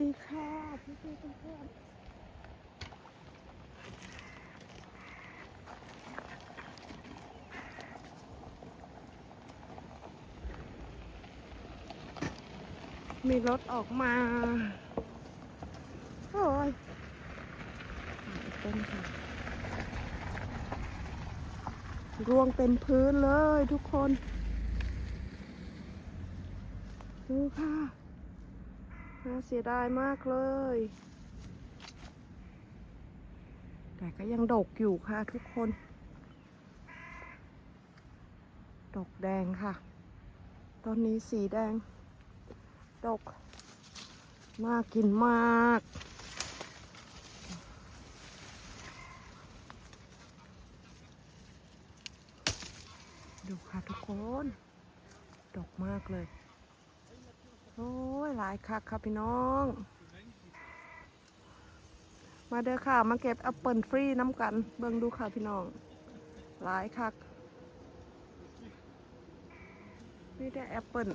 ดีค่ะพี่พี่เพื่อนๆมีรถออกมา โอ้ยต้นค่ะร่วงเต็มพื้นเลยทุกคน ดูค่ะ น่าเสียดายมากเลย แต่ก็ยังดกอยู่ค่ะทุกคน ดกแดงค่ะตอนนี้สีแดง ดก น่ากินมากดูค่ะทุกคน ดกมากเลย โอ้ยหลายคักค่ะพี่น้อง มาเด้อค่ะ มาเก็บแอปเปิลฟรีน้ำกัน เบิ่งดูค่ะพี่น้อง หลายคัก นี่ได้แอปเปิล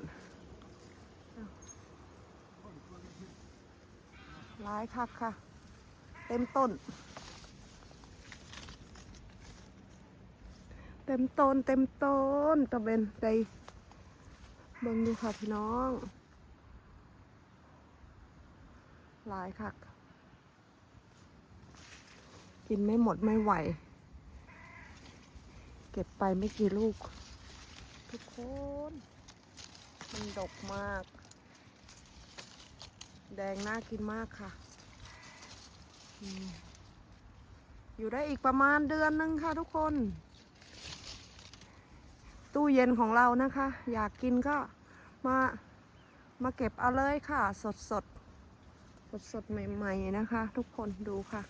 หลายคักค่ะ เต็มต้น เต็มต้นเต็มต้นตะเบนใจเบิ่งดูค่ะพี่น้อง หลายคักกินไม่หมดไม่ไหว เก็บไปไม่กี่ลูก ทุกคน มันดกมาก แดงน่ากินมากค่ะอืมอยู่ได้อีกประมาณเดือนนึงค่ะทุกคน ตู้เย็นของเรานะคะ อยากกินก็มามาเก็บเอาเลยค่ะ สดสด สดสดๆใหม่ ๆ นะคะ ทุกคนดูค่ะ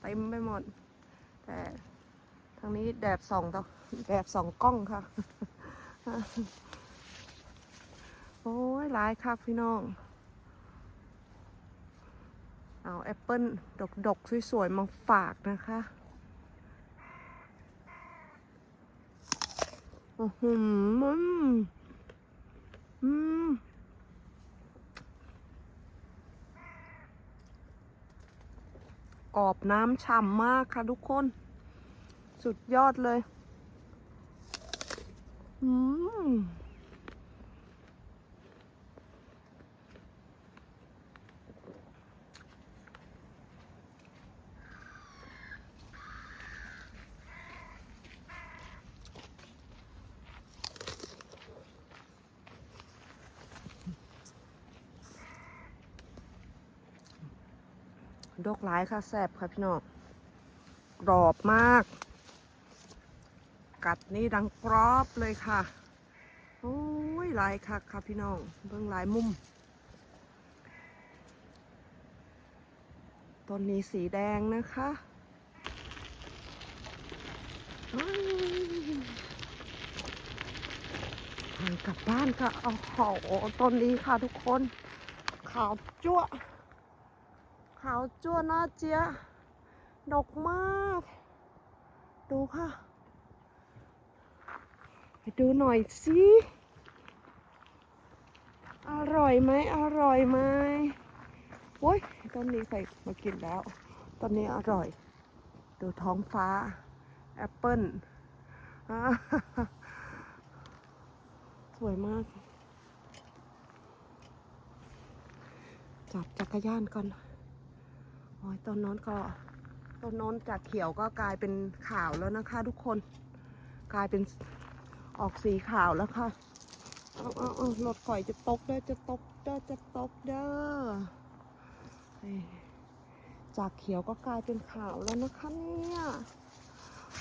เต็มไปหมด แต่ทางนี้แดดสองต่อแดดสองกล้องค่ะ โอ้ยหลายค่ะพี่น้อง เอาแอปเปิ้ลดกๆ สวย ๆ มาฝากนะคะโอ้โหอืมอืม กรอบน้ำฉ่ำมากค่ะทุกคน สุดยอดเลย อืม ดกหลายค่ะแสบค่ะพี่น้องกรอบมาก กัดนี่ดังกรอบเลยค่ะโอ้ยหลายค่ะค่ะพี่น้องเบิ่งหลายมุมต้นนี้สีแดงนะคะอ้าวหันกลับบ้านค่ะโอ้โหต้นนี้ค่ะทุกคน ขาวจั่ว ขาวจั่วหน้าเจี๊ยดกมาก ดูค่ะ ไปดูหน่อยสิอร่อยไหมอร่อยไหมโอ้ยต้นนี้ใส่มากินแล้วต้นนี้อร่อย ดูท้องฟ้า แอปเปิ้ลอ่าสวยมาก จับจักรยานก่อน โอ้ยต้นโน้นก็ต้นโน้นจากเขียวก็กลายเป็นขาวแล้วนะคะ ทุกคน กลายเป็นออกสีขาวแล้วค่ะเอาเอาเอารถข่อยจะตกเด้อจะตกเด้อจะตกเด้อจากเขียวก็กลายเป็นขาวแล้วนะคะเนี่ย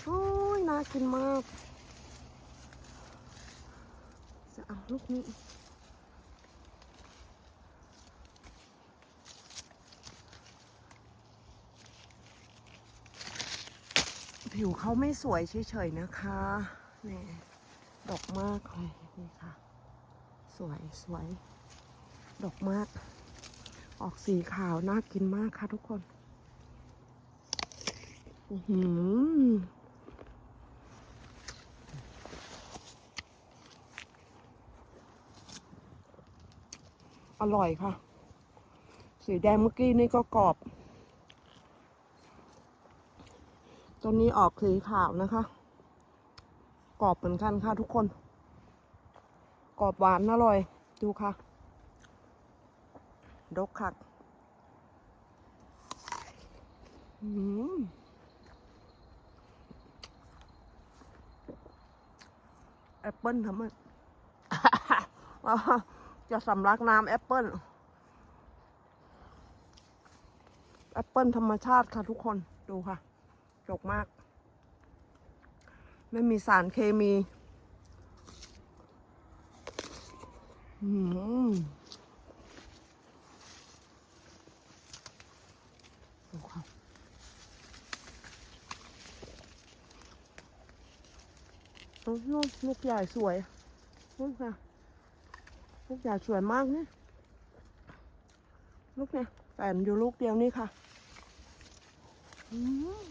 โอ้ยน่ากินมาก จะเอาลูกนี้ ผิวเขาไม่สวยเฉยๆนะคะนี่ดอกมากเลยนี่ค่ะ สวยสวยดอกมาก ออกสีขาวน่ากินมากค่ะทุกคนอือหืออร่อยค่ะ สีแดงเมื่อกี้นี่ก็กรอบ ตัวนี้ออกสีขาวนะคะ กรอบเหมือนกันค่ะทุกคน กรอบหวานอร่อย ดูค่ะ ดกคักอืมแอปเปิ้ลทำไมจะสำลักน้ำแอปเปิ้ลแอปเปิ้ลธรรมชาติค่ะทุกคนดูค่ะ จกมาก ไม่มีสารเคมีอืมดูค่ะลูกลูกใหญ่สวยลูกค่ะ ลูกใหญ่สวยมากเนี่ยลูกเนี่ยแฝนอยู่ลูกเดียวนี่ค่ะ อืม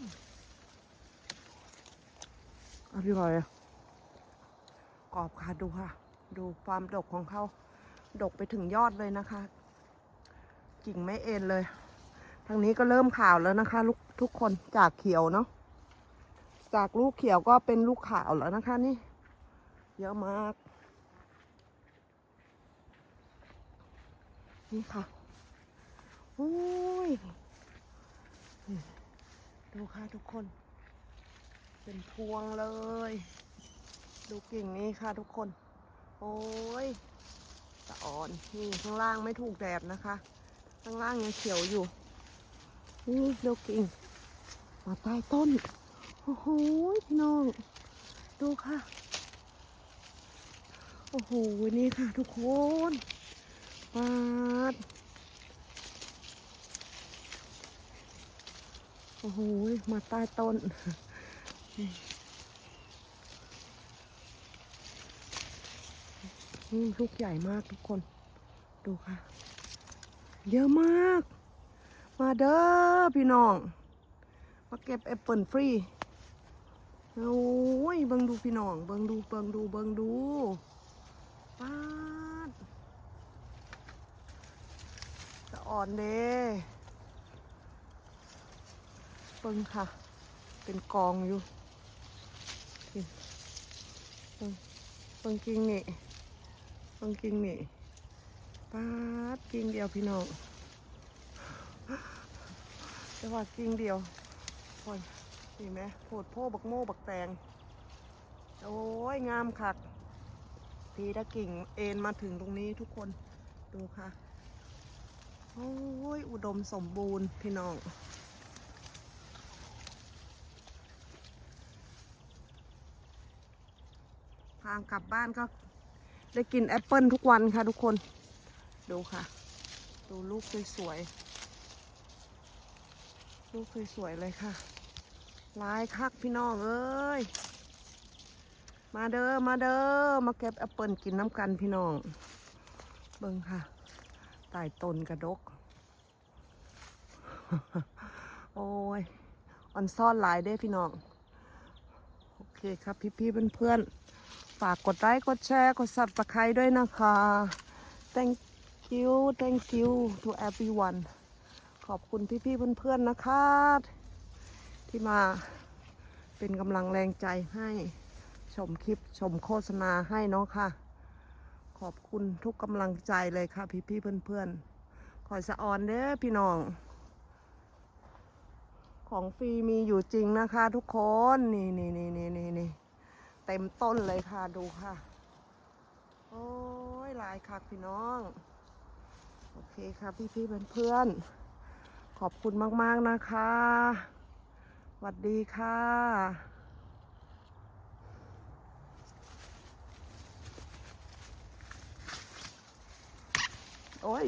อร่อยอะกรอบค่ะดูค่ะ ดูความดกของเขาดกไปถึงยอดเลยนะคะ กิ่งไม่เอ็นเลย ทางนี้ก็เริ่มขาวแล้วนะคะลูกทุกคนจากเขียวเนาะจากลูกเขียวก็เป็นลูกขาวแล้วนะคะนี่ เยอะมาก นี่ค่ะโอ้ยดูค่ะทุกคน เป็นพวงเลย ดูกิ่งนี้ค่ะทุกคน โอ้ยตะอ่อนนี่ข้างล่างไม่ถูกแดดนะคะ ข้างล่างยังเขียวอยู่ นี่ดูกิ่งมาใต้ต้น โอ้โหพี่น้อง ดูค่ะ โอ้โห นี่ค่ะทุกคนปาดโอ้โห มาใต้ต้น นี่ลูกใหญ่มากทุกคน ดูค่ะ เยอะมาก มาเด้อพี่น้อง มาเก็บแอปเปิลฟรี โอ้ย เบิงดูพี่น้อง เบิงดู เบิงดู เบิงดูป้าดจะอ่อนเด้เบิงค่ะ เป็นกองอยู่ บิ่งกิ่งนี่เบิ่งกิ่งนี่ป้าดกิ่งเดียวพี่น้องจะว่ากิ่งเดียวโอ้ยเห็นไหมโผดโพบักโม่บักแตงโอ้ยงามคักพีตะกิ่งเอ็นมาถึงตรงนี้ทุกคนดูค่ะ โอ้ยอุดมสมบูรณ์พี่น้อง ทางกลับบ้านก็ได้กินแอปเปิลทุกวันค่ะทุกคน ดูค่ะ ดูลูกสวยๆ ลูกสวยๆเลยค่ะลายคักพี่น้องเอ้ย มาเด้อ มาเด้อ มาเก็บแอปเปิลกินน้ำกันพี่น้อง เบิ่งค่ะใต้ต้นกระดก โอ้ยออนซ่อนหลายเด้พี่น้อง โอเคครับพี่ๆเพื่อนๆ ฝากกดไลค์กดแชร์กด subscribe ด้วยนะคะ thank you thank you to everyone ขอบคุณพี่ๆเพื่อนๆนะคะ ที่มาเป็นกำลังแรงใจให้ชมคลิปชมโฆษณาให้เนาะค่ะ ขอบคุณทุกกำลังใจเลยค่ะพี่ๆเพื่อนๆคอสะออนเด้อพี่น้อง ของฟรีมีอยู่จริงนะคะทุกคน นี่นี่นี่นี่นี่ เต็มต้นเลยค่ะดูค่ะ โอ้ยลายคักพี่น้อง โอเคค่ะพี่ๆเพื่อนๆขอบคุณมาก ๆ นะคะสวัสดีค่ะโอ้ย